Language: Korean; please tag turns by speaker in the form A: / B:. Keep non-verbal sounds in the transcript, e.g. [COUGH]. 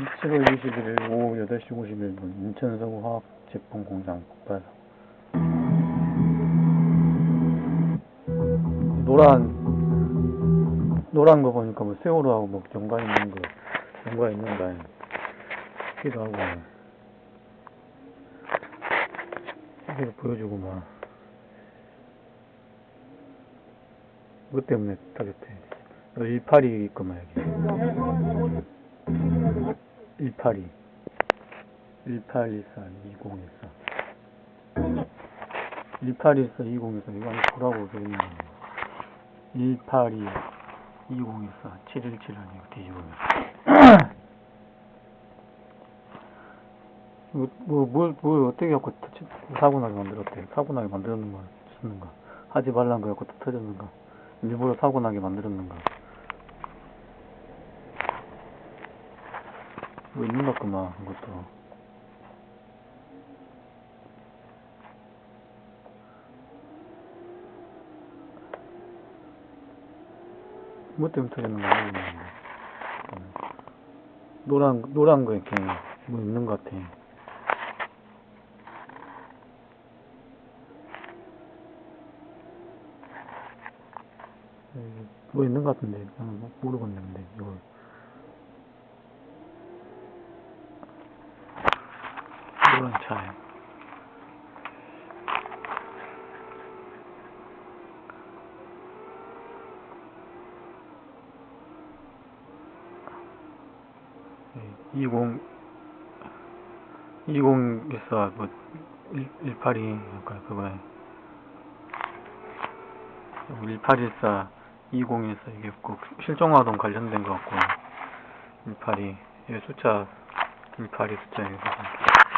A: 7월 21일 오후 8시 51분 인천서구 화학제품공장 폭발. 노란 노란 거 보니까 뭐 세월호하고 뭐 연관 있는 거 연관 있는가 싶기도 하고 이렇게 보여주고 막 그것 때문에 타겠대. 182 있구만 여기 182 1814 2014 1814 2014 이거 아니 보라고 써있는 거182 2014 717 아니고 뒤집으면 [CLEARS THROAT] 뭐, 뭐, 뭘, 뭘 어떻게 갖고 터치, 사고 나게 만들었대. 사고 나게 만들었는가, 쳤는가. 하지 말란 거 갖고 또 터졌는가. 일부러 사고 나게 만들었는가. 뭐 있는 것 같구만, 이것도. 뭐 때문에 터졌는가 모르겠네. 음. 노란, 노란 거 이렇게 뭐 있는 것 같아. 뭐 있는 것 같은데, 뭐 모르겠는데, 이걸. 차에. 예, 20, 20에서 뭐, 182, 그러니까 그거에. 1814, 20에서 이게 꼭 실종아동 관련된 것 같고, 182, 이 숫자, 182 숫자, 이거.